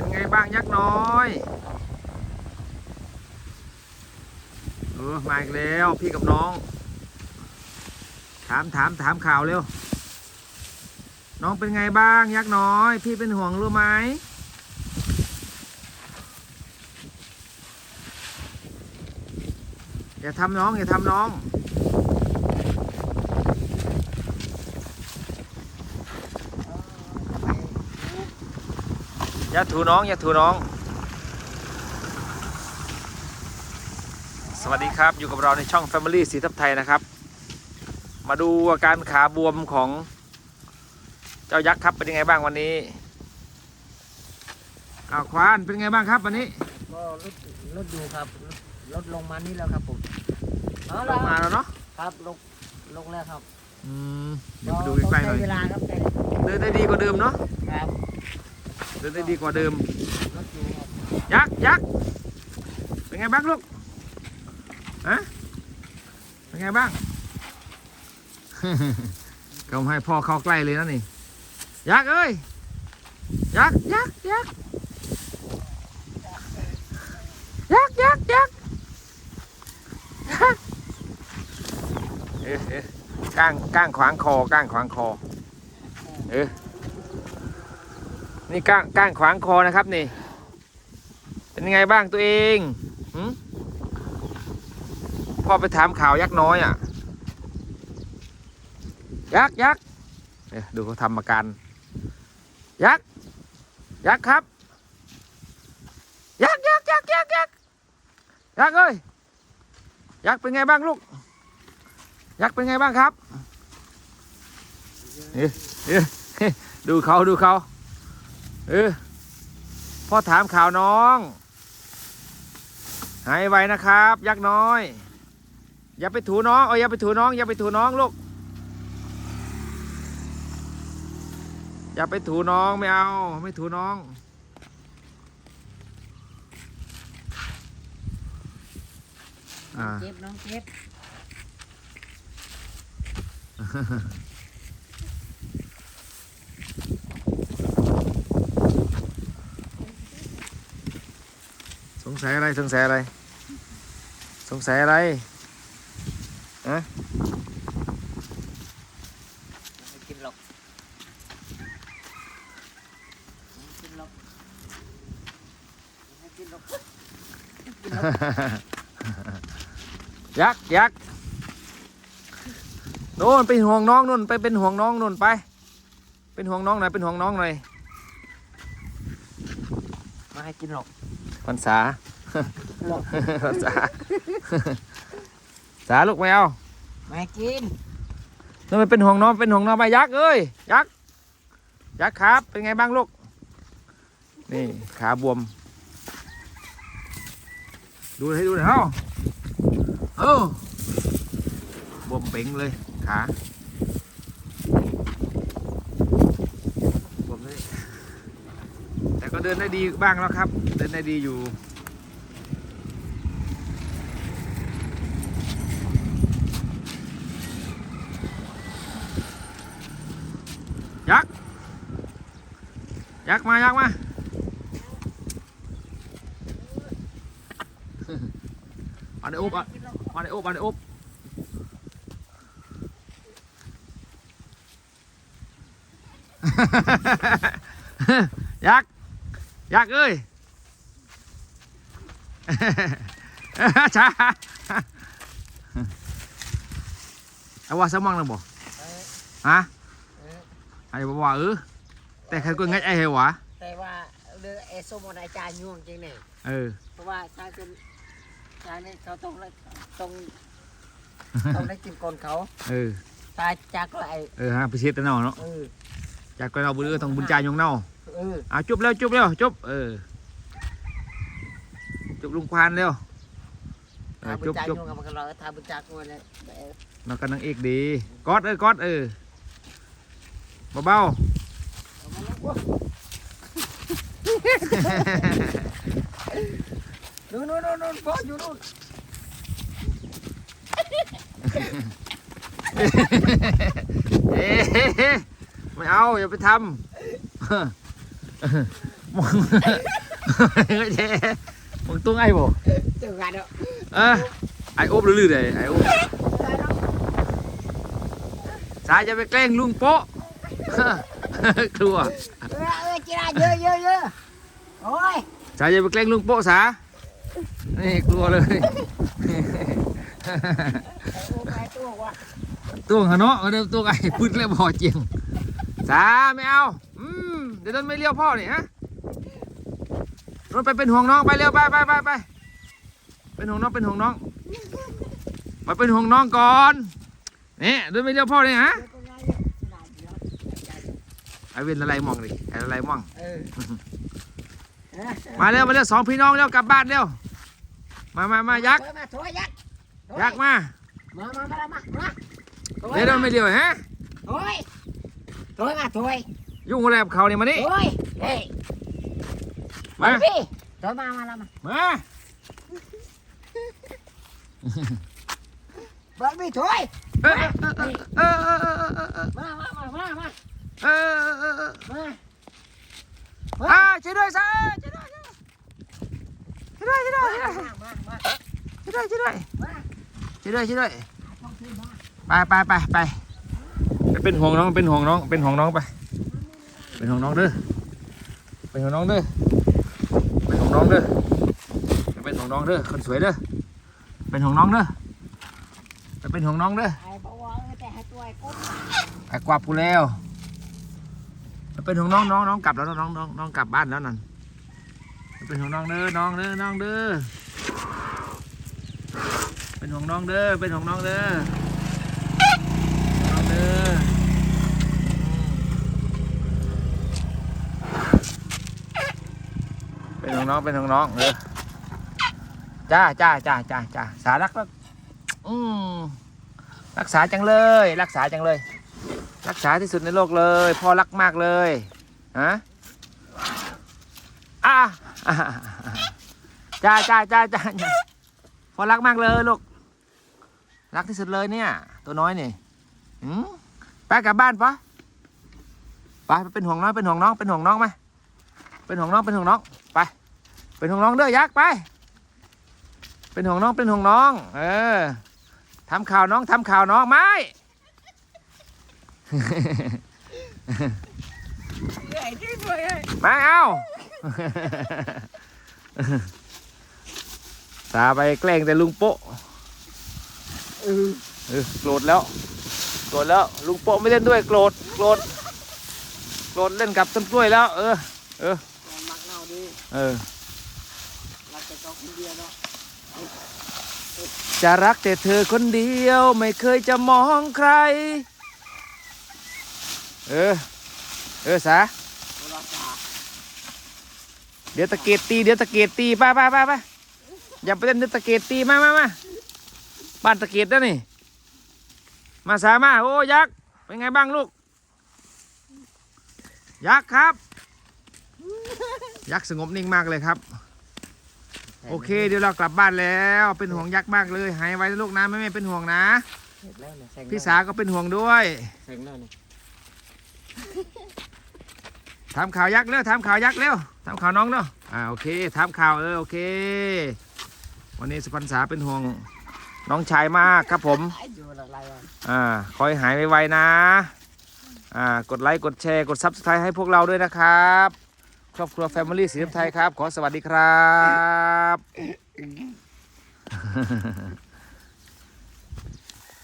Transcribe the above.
เป็นไงบ้างยักษ์น้อยเออมาอีกแล้วพี่กับน้อง ถามถามถามข่าวเร็ว น้องเป็นไงบ้างยักษ์น้อย พี่เป็นห่วงรู้ไหมอย่าทำน้องอย่าทำน้อง อย่าถูน้องอย่าถูน้อง สวัสดีครับอยู่กับเราในช่อง Family สีทับไทยนะครับ มาดูอาการขาบวมของเจ้ายักษ์ครับเป็นยังไงบ้างวันนี้อ้าวควานเป็นไงบ้างครับวันนี้ก็ลดลดอยู่ครับลดลดลงมานี่แล้วครับผมเอาลละงมาแล้วเนาะครับลงลงแล้วครับอืมเดี๋ยวไปดูใกล้ๆหน่อยต้งช้เวลาครับแต่เดินได้ดีกว่าเดิมเนาะครับ เดินได้ดีกว่าเดิม ยักษ์ยักษ์เป็นไงบ้างลูกฮะเป็นไงบ้างก็ให้พ่อเข้าใกล้เลยนะนี่ยักษ์เอ้ยยักษ์ยักษ์ยักษ์ยักษ์ยักษ์ยักษ์ยักษ์เอ๊ะเอ๊ะก้างก้างขวางคอก้างขวางคอ เอ๊ะ นี่ก้างก้างขวางคอนะครับนี่ เป็นยังไงบ้างตัวเองหืมพ่อไปถามข่าวยักษ์น้อยอะ ยักษ์ยักษ์เนี่ยดูเขาทำอาการ ยักษ์ยักษ์ครับ ยักษ์ยักษ์ยักษ์ยักษ์ยักษ์ยักษ์เอ้ยยักษ์เป็นไงบ้างลูก ยักษ์เป็นไงบ้างครับเอ๊ะเอ๊ะเอ๊ะดูเขาดูเขา เออพ่อถามข่าวน้อง หายไวนะครับ ยักษ์น้อย อย่าไปถูน้องเอ้ยอย่าไปถูน้อง อย่าไปถูน้องลูกอย่าไปถูน้องไม่เอา ไม่ถูน้อง อ่า เจ็บน้องเจ็บ สงสัยอะไรสงสัยอะไร สงสัยอะไรฮะไม่กินหรอกไม่กินหรอกไม่กินหรอกกินหรอกยักษ์ยักษ์โน่นเป็นห่วงน้องนู่นไปเป็นห่วงน้องนู่นไป เป็นห่วงน้องหน่อยเป็นห่วงน้องหน่อยไม่ให้กินหรอกพรรษา หรอกพรรษาสาลูกแมวไม่ให้กินนู่นไปเป็นห่วงน้องเป็นห่วงน้องไปยักษ์เอ้ยยักษ์ยักษ์ครับ เป็นไงบ้างลูก นี่ขาบวม ดูให้ดูหน่อยเอ้าเออบวมเป่งเลยขาบวมเลยแต่ก็เดินได้ดีบ้างแล้วครับ เดินได้ดีอยู่ ยักษ์มายักษ์มาเอาในอบอะเอาในอบเอาในอบยักษ์ยักษ์เอ้ยช้าเอาว่าสมองนะบ่เออฮะเออไอ้บอกว่าเออ แต่ใครก็งัดไอ้เหรอวะแต่ว่าเรือเอโซโมนอาจารย์ย่วงจริงเนี่ยเออ เพราะว่าชาเป็นชาเนี่ยเขาต้องได้ต้องต้องได้กินก่อนเขาเออ ตายจากไรเออฮะไปเช็ดแต่เนาะเนาะเออจากก็เราบุญเออต้องบุญใจายยงเนาะเอออะจุบเร็วจุบเร็วจุบเออจุบลุงควานเร็วเออทาบุญจุบจากจุบย่วงกับมันก็รอทาบุญจากงวดเลยเออเรากันนางเอกดี กอดเออกอดเออเบาเนู่นนู่นนู่นนู่นพ่ออยู่นู่นๆเอ๊ะไม่เอา อย่าไปทำมึงก็เจ๊มึงตุ้งไอ้บ่ Từ gà đó. เออไอ้อบลื่นๆเลยไอ้อบสายจะไปแกล้งลุงโป๊ะ กลัว Ơ, chị ra dơ dơ dơ. Ôi, สายจะไปแกล้งลุงโป๊ะสานี่กลัวเลยตุ้งหะเนาะเอาเดี๋ยวตุ้งไอ้พึ่งแล้วบ่เจียงสาไม่เอาอืมเดี๋ยวโดนไม่เลี้ยวพ่อนี่ฮะรถไปเป็นห่วงน้องไปเร็วไปไปไปไปเป็นห่วงน้องเป็นห่วงน้องมาเป็นห่วงน้องก่อนนี่โดนไม่เลี้ยวพ่อนี่ฮะ Dơ con gái dơ. Làm gì đó. ไอเวนอะไรมองดิไออะไรมอง Ừ. Hả? มาเร็วมาเร็วสองพี่น้องเร็วกลับบ้านเร็ว มามามายักษ์ Thôi mà, thôi ยักษ์ยักษ์มา มามามามามาเดี๋ยวโดนไม่เลี้ยวฮะโอ้ยโถอยมาโถอยยุ่งอะไรกับเขาเนี่ยมานี่โถอยเฮ้ยมาพี่โถอยมามาแล้วมามาเบิร์ดพี่โถอยเออเออเออเออเออเออเออมามามามามา เออเออเออมาอ่าช่วยด้วยซะช่วยด้วยช่วยด้วยช่วยด้วยช่วยด้วยมามามาช่วยด้วยช่วยด้วยมาช่วยด้วยช่วยด้วยต้องขึ้นมาไปไปไปไปไปเป็นห่วงน้องเป็นห่วงน้องเป็นห่วงน้องไป เป็นห่วงน้องเด้อเป็นห่วงน้องเด้อเป็นห่วงน้องเด้อเป็นห่วงน้องเด้อคนสวยเด้อเป็นห่วงน้องเด้อไปเป็นห่วงน้องเด้อไอ้บอกว่าแต่ให้ตัวไอ้กุ๊บไอ้กวาดกูแล้ว เป็นห่วงน้องน้องน้องกลับแล้วน้องน้องน้องกลับบ้านแล้วนั่นเป็นห่วงน้องเด้อน้องเด้อน้องเด้อเป็นห่วงน้องเด้อเป็นห่วงน้องเด้อน้องเด้อเป็นของน้องเป็นของน้องเออจ้าจ้าจ้าจ้าจ้าสารักแล้วอืมรักษาจังเลย รักษาจังเลย รักษาที่สุดในโลกเลยพ่อรักมากเลยฮะอะจ้าจ้าจ้าจ้าจ้าพ่อรักมากเลยลูกรักที่สุดเลยเนี่ย ตัวน้อยนี่หืมไปกลับบ้านปะไปไปเป็นห่วงน้องเป็นห่วงน้องเป็นห่วงน้องไหมเป็นห่วงน้องเป็นห่วงน้องไป เป็นห่วงน้องเด้อยักษ์ไป เป็นห่วงน้องเป็นห่วงน้อง เออทำข่าวน้องทำข่าวน้องไม่ ไอ้ที่ตัวไอ้ไม่เอาตาไปแกล้งแต่ลุงโป๊ะเออเออโกรธแล้ว โกรธแล้ว ลุงโป๊ะไม่เล่นด้วยโกรธโกรธโกรธเล่นกับต้นกล้วยแล้ว เออ เออมักเน่าดีเออรักแต่ตัวคนเดียวเนาะจะรักแต่เธอคนเดียวไม่เคยจะมองใคร เออ เออสารักษาเดี๋ยวตะเกียบตีเดี๋ยวตะเกียบตีไปไปไปไปอย่าไปเล่นเดี๋ยวตะเกียบตีมามามาบ้านตะเกียบแล้วนี่ มาสามาโอ้ยักษ์เป็นไงบ้างลูก ยักษ์ครับ ยักษ์สงบนิ่งมากเลยครับ โอเค เดี๋ยวเรากลับบ้านแล้วเป็นห่วงยักษ์มากเลยหายไว้นะลูกนะแม่ไม่เป็นห่วงนะเสร็จแล้วเนี่ยเสร็จพี่สาก็เป็นห่วงด้วยเสร็จแล้วเนี่ ยถามข่าวยักษ์เร็วถามข่าวยักษ์เร็วถามข่าวน้องเนาะอ่าโอเคถามข่าวเออโอเค วันนี้สุพรรณษาเป็นห่วงน้องชายมากครับผมไอ้อยู่อะไรวะอ่าคอยหายไวๆนะอ่ากดไลค์กดแชร์กดซับสไครต์ให้พวกเราด้วยนะครับ ครอบครัวแฟมิลี่สีน้ำไทยครับ ขอสวัสดีครับ